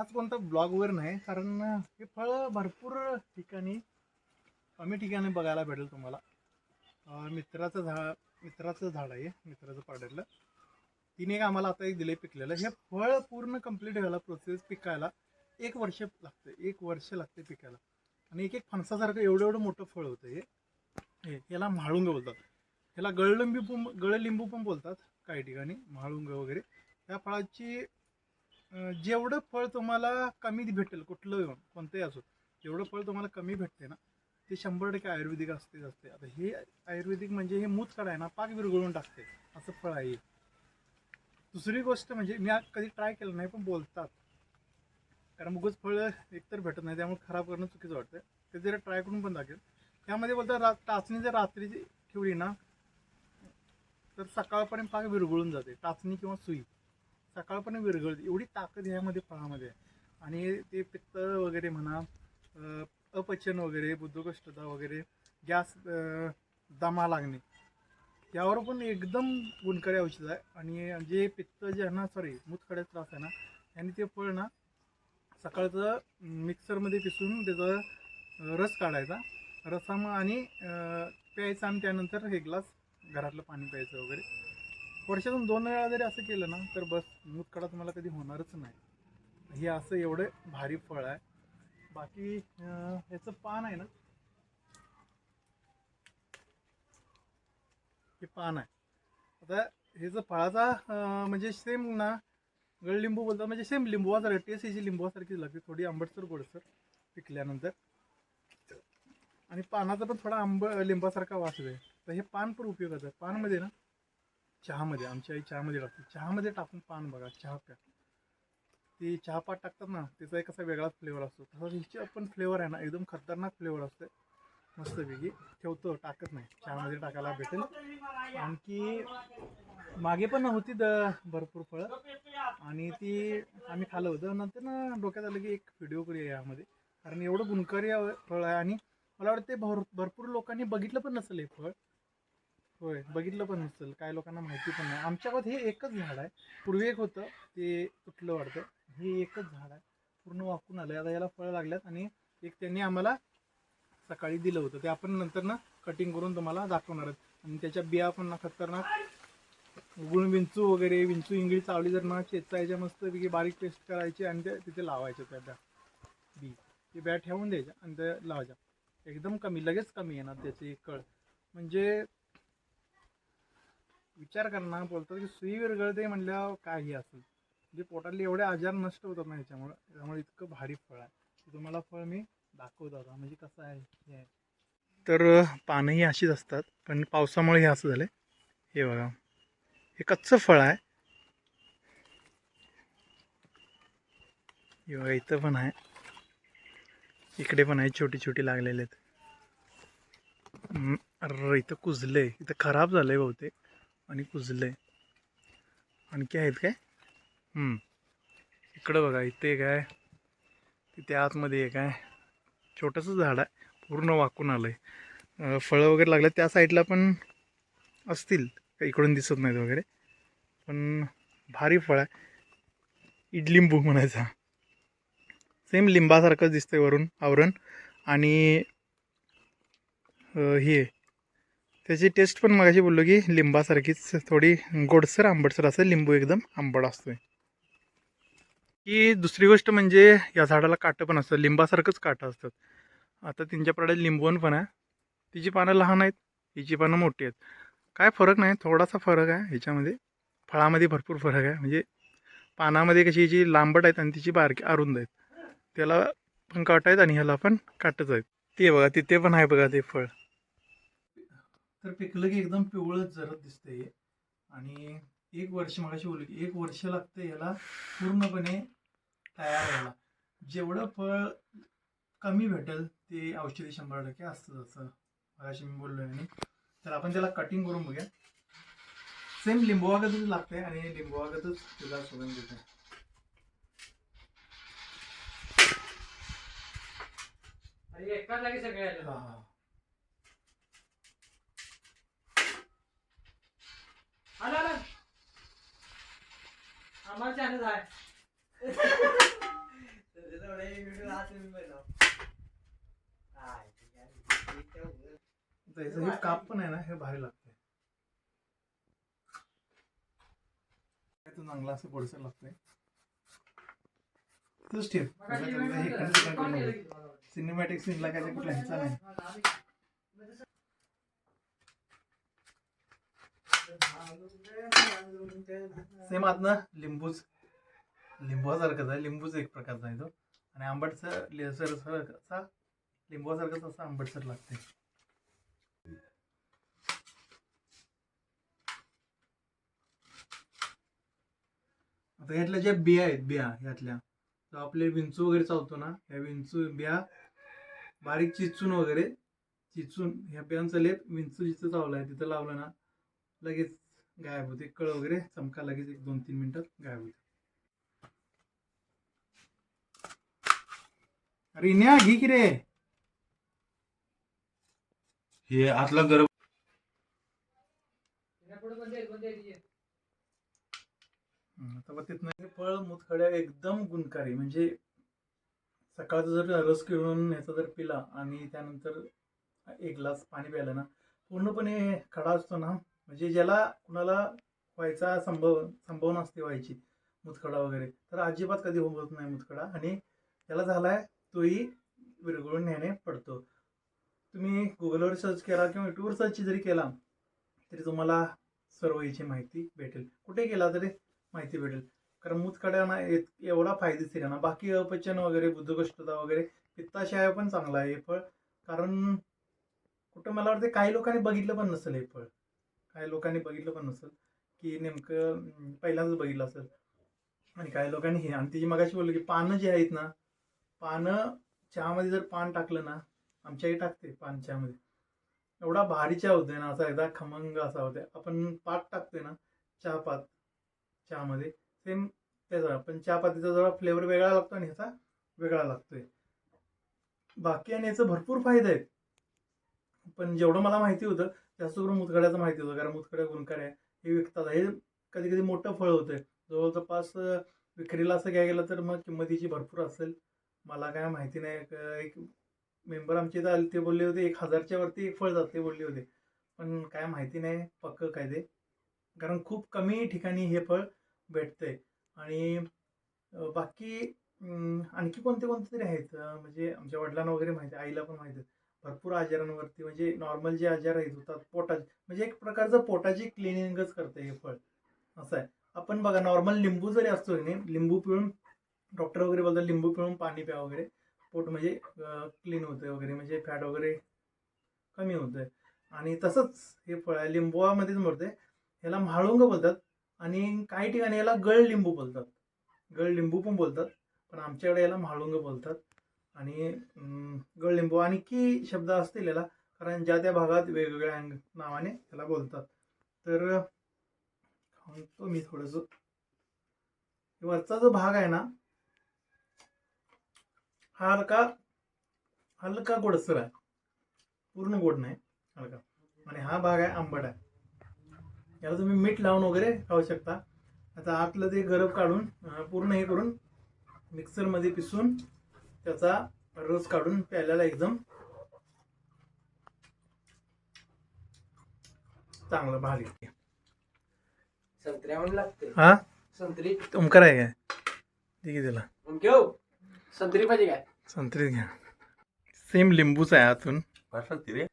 आज कोणता ब्लॉग वगैरे नाही कारण हे फळ भरपूर ठिकाणी कमी ठिकाणी बघायला भेटेल तुम्हाला. मित्राचं झाड मित्राचं झाड आहे मित्राचं पाडलेलं. तिने एक आम्हाला आता एक दिले पिकलेलं. हे फळ पूर्ण कंप्लीट व्हायला प्रोसेस पिकायला एक वर्ष लागतं एक वर्ष लागते पिकायला. आणि एक एक फणसासारखं एवढं एवढं मोठं फळ होतं हे. हे याला म्हाळुंग बोलतात. ह्याला गळलिंबू पण गळलिंबू पण बोलतात काही ठिकाणी म्हाळुंग वगैरे. त्या फळाची जेवढं फळ तुम्हाला कमी भेटेल कुठलं कोणतंही असो जेवढं फळ तुम्हाला कमी भेटते ना ते शंभर टक्के आयुर्वेदिक असतेच असते. आता हे आयुर्वेदिक म्हणजे हे मूत आहे ना पाक विरघळून टाकते असं फळ आहे दुसरी गोष्ट म्हणजे मी कधी ट्राय केलं नाही पण बोलतात. कारण उगच फळ एकतर भेटत नाही त्यामुळे खराब करणं चुकीचं वाटतं ते जरा ट्राय करून पण दाखेल त्यामध्ये बोलतात रा टाचणी जर रात्रीची ठेवली ना तर सकाळपर्यंत पाक विरघळून जाते टाचणी किंवा सुई. सकाळपर्यंत विरघळते. एवढी ताकद ह्यामध्ये फळामध्ये आहे. आणि ते पित्त वगैरे म्हणा अपचन वगैरे बुद्धकष्टता वगैरे गॅस दमा लागणे. यावर पण एकदम गुणकारी औषध आहे. आणि जे पित्त जे आहे ना सॉरी मूतखड्याचा त्रास आहे ना आणि ते फळ ना सकाळचं मिक्सरमध्ये पिसून त्याचा रस काढायचा. रसाम आणि प्यायचा आणि त्यानंतर हे ग्लास घरातलं पाणी प्यायचं वगैरे. वर्षातून दोन वेळा जरी असं केलं ना तर बस मूतखडा तुम्हाला कधी होणारच नाही. हे असं एवढं भारी फळ आहे. बाकी याचं ह्याचं पान आहे ना? हे पान आहे. आता हे जर फळाचा म्हणजे सेम ना गळलिंबू बोलतात म्हणजे सेम लिंबूसारखं टेस्ट याची लिंबूसारखीच लागते थोडी आंबटसर गोडसर पिकल्यानंतर. आणि पानाचा पण थोडा आंब लिंबासारखा वास आहे तर हे पान पण उपयोगाचं आहे. पानमध्ये ना चहामध्ये आमची आई चहामध्ये टाकते. चहामध्ये टाकून पान बघा चहा प्या. ते चहापात टाकतात ना त्याचा एक असा वेगळाच फ्लेवर असतो. तसा हिची पण फ्लेवर आहे ना एकदम खतरनाक फ्लेवर असते. मस्तपैकी. ठेवतो टाकत नाही. चहामध्ये टाकायला भेटेल. आणखी मागे पण होती द भरपूर फळं. आणि ती आम्ही खाल्लं होतं. नंतर ना डोक्यात आलं की एक व्हिडिओ करूया यामध्ये. कारण एवढं गुणकारी फळ आहे आणि मला वाटतं ते भर भरपूर लोकांनी बघितलं पण नसेल हे फळ. होय बघितलं पण नसेल काही लोकांना माहिती पण नाही. आमच्या गावात हे एकच झाड आहे. पूर्वी एक होतं ते तुटलं वाटतं. हे एकच झाड आहे. पूर्ण वाकून आलं आता याला फळं लागल्यात आणि एक त्यांनी आम्हाला सकाळी दिलं होतं. ते आपण नंतर ना कटिंग करून तुम्हाला दाखवणार आहेत. आणि त्याच्या बिया पण ना खतरनाक गुण विंचू वगैरे विंचू इंगळी चावली जर ना चेचायच्या मस्तपैकी बारीक पेस्ट करायची आणि ते तिथे लावायचे त्या बॅ बी ते बॅ ठेवून द्यायच्या आणि ते लावायच्या. एकदम कमी लगेच कमी येणार त्याची कळ. म्हणजे विचार करणार बोलतात की सुई विरघळते म्हणल्यावर काही असेल. म्हणजे पोटातले एवढे आजार नष्ट होतात ना याच्यामुळे. त्यामुळे इतकं भारी फळ आहे. तुम्हाला फळ मी दाखवत आता. म्हणजे कसं आहे हे आहे. तर पानंही अशीच असतात पण पावसामुळे हे असं झालं हे बघा. हे कच्चं फळ आहे. हे बघा इथं पण आहे. इकडे पण आहे छोटी छोटी लागलेले आहेत. अरे इथं कुजलंय. इथं खराब झालंय बहुतेक. आणि कुजलंय. आणखी आहेत काय? इकडं बघा इथे एक आहे. तिथे आतमध्ये एक आहे. छोटंसं झाड आहे. पूर्ण वाकून आलं आहे फळं वगैरे लागले त्या साईडला पण असतील. काही इकडून दिसत नाहीत वगैरे. पण भारी फळ आहे. इडलिंबू म्हणायचा. सेम लिंबासारखंच दिसतंय वरून आवरण. आणि हे हे त्याची टेस्ट पण मगाशी बोललो की लिंबासारखीच थोडी गोडसर आंबटसर असं लिंबू एकदम आंबट असतोय. ही दुसरी गोष्ट म्हणजे या झाडाला काटं पण असतं लिंबासारखंच काटं असतात. आता त्यांच्या प्रडात लिंबून पण आहे. तिची पानं लहान आहेत हिची पानं मोठी आहेत. काय फरक नाही थोडासा फरक आहे ह्याच्यामध्ये. फळामध्ये भरपूर फरक आहे. म्हणजे पानामध्ये कशी हिची लांबट आहेत आणि तिची बारकी अरुंद आहेत. त्याला पण काट आहेत आणि ह्याला पण काटच आहेत. ते बघा तिथे पण आहे बघा ते फळ. तर पिकलं की एकदम पिवळच जरत दिसतंय. हे. आणि एक वर्ष मगाशी बोललो की एक वर्ष लागतं याला पूर्णपणे तयार व्हायला. जेवढं फळ कमी भेटेल ते औषधी शंभर टक्के असतं जसं मगाशी मी बोललो आणि तर आपण त्याला कटिंग करून बघूया. सेम लिंबूवागतच लागते आणि लिंबूवागतच तुला सुगंध देते एका जागी सगळे आले. हा. आला आला. आम्हाला चॅनल आहे. त्याचं हे काप पण आहे ना हे भारी लागतंय. तो चांगला असं गोडसर लागतंय. तूच ठेव. सिनेमॅटिक सीनला काय कुठला ह्याचा नाही. सेम आतनं लिंबूच. लिंबूसारखंच आहे. लिंबूच एक प्रकारचा आहे तो. आणि आंबटसर लेसर असा लिंबूसारखंच असा आंबटसर लागते आता ह्यातल्या ज्या बिया आहेत बिया ह्यातल्या जो आपले विंचू वगैरे चावतो ना ह्या विंचू बिया बारीक चिचून वगैरे चिचून ह्या बियांचा लेप विंचू जिथं चावलाय तिथं लावलं ना लगेच गायब होते. कळ वगैरे चमका लगेच एक दोन तीन मिनिटात गायब होते. अरे इन्या घे की रे. हे आतला गरम तिथनं फळ मुतखड्या एकदम गुणकारी. म्हणजे सकाळचा जर रस पिळून ह्याचा जर पिला आणि त्यानंतर एक ग्लास पाणी प्यायलं ना पूर्णपणे खडा असतो ना म्हणजे ज्याला कुणाला व्हायचा संभव संभावना असते व्हायची मुतखडा वगैरे. तर अजिबात कधी होत नाही मुतखडा आणि त्याला झालाय तोही विरघळून न्याने पडतो. तुम्ही गुगलवर सर्च केला किंवा युट्यूबवर सर्च जरी केला तरी तुम्हाला सर्व याची माहिती भेटेल. कुठे केला तरी माहिती भेटेल. कारण मूतखड्यांना येत एवढा फायदेशीर आहे ना. बाकी अपचन वगैरे बुद्धकष्टता वगैरे पित्ताशय पण चांगला आहे हे फळ. कारण कुठं मला वाटतं काही लोकांनी बघितलं पण नसेल हे फळ. काही लोकांनी बघितलं पण नसेल की नेमकं पहिल्यांदाच बघितलं असेल. आणि काही लोकांनी हे आणि तिची मगाशी बोललो की पानं जी आहेत ना पानं चहामध्ये जर पान टाकलं ना आमच्याही टाकते पान चहामध्ये. एवढा भारी चहा होतोय ना असा एकदा खमंग असा होतोय. आपण पात टाकतोय ना चहापात चहामध्ये सेम त्याचा पण चहापातीचा जरा फ्लेवर वेगळा लागतो आणि ह्याचा वेगळा लागतोय. बाकी आणि याचं भरपूर फायदे आहेत. पण जेवढं मला माहिती होतं जास्त करून मुतखड्याचं माहिती होतं कारण मुतखड्या गुणकाड्या हे विकतात. हे कधी कधी मोठं फळ होतं जवळपास अं, विक्रीला असं घ्यायला गेलं तर मग किंमतीची भरपूर असेल. मला काय माहिती नाही. एक मेंबर आमचे इथं आले ते बोलले होते एक हजारच्या वरती एक फळ जाते बोलले होते. पण काय माहिती नाही पक्क काय ते. कारण खूप कमी ठिकाणी हे फळ भेटतंय. आणि बाकी आणखी कोणते कोणते तरी आहेत? म्हणजे आमच्या वडिलांना वगैरे माहिती आहे आईला पण माहिती आहे. भरपूर आजारांवरती म्हणजे नॉर्मल जे आजार आहेत होतात पोटाचे म्हणजे एक प्रकारचं पोटाची क्लिनिंगच करते हे फळ. असं आहे. आपण बघा नॉर्मल लिंबू जरी असतो नाही लिंबू पिळून डॉक्टर वगैरे बोलतात लिंबू पिळून पाणी प्या वगैरे. पोट म्हणजे क्लीन होते वगैरे म्हणजे फॅट वगैरे कमी होतं आणि तसंच हे फळ आहे लिंबूमध्येच मरते ह्याला म्हाळुंग बोलतात आणि काही ठिकाणी याला गळ लिंबू बोलतात. गळ लिंबू पण बोलतात पण आमच्याकडे याला म्हाळुंग बोलतात. आणि गळलिंबू आणखी शब्द असतील याला कारण ज्या त्या भागात वेगवेगळ्या अंग- नावाने त्याला बोलतात. तर खाऊन मी थोडंसं. वरचा जो भाग आहे ना हा हलका हलका गोडसर आहे. पूर्ण गोड नाही हलका. आणि हा भाग आहे आंबट आहे. याला तुम्ही मीठ लावून वगैरे खाऊ शकता. आता आतलं ते गरब काढून पूर्ण हे करून मिक्सरमध्ये पिसून त्याचा रस काढून प्यायला एकदम चांगलं भारी. संत्र्या लागते. हा? संत्री. ओमकार आहे काय? ठीक आहे त्याला घेऊ संत्री पाहिजे काय? संत्री घ्या. सेम लिंबूच आहे आतून सांगते रे?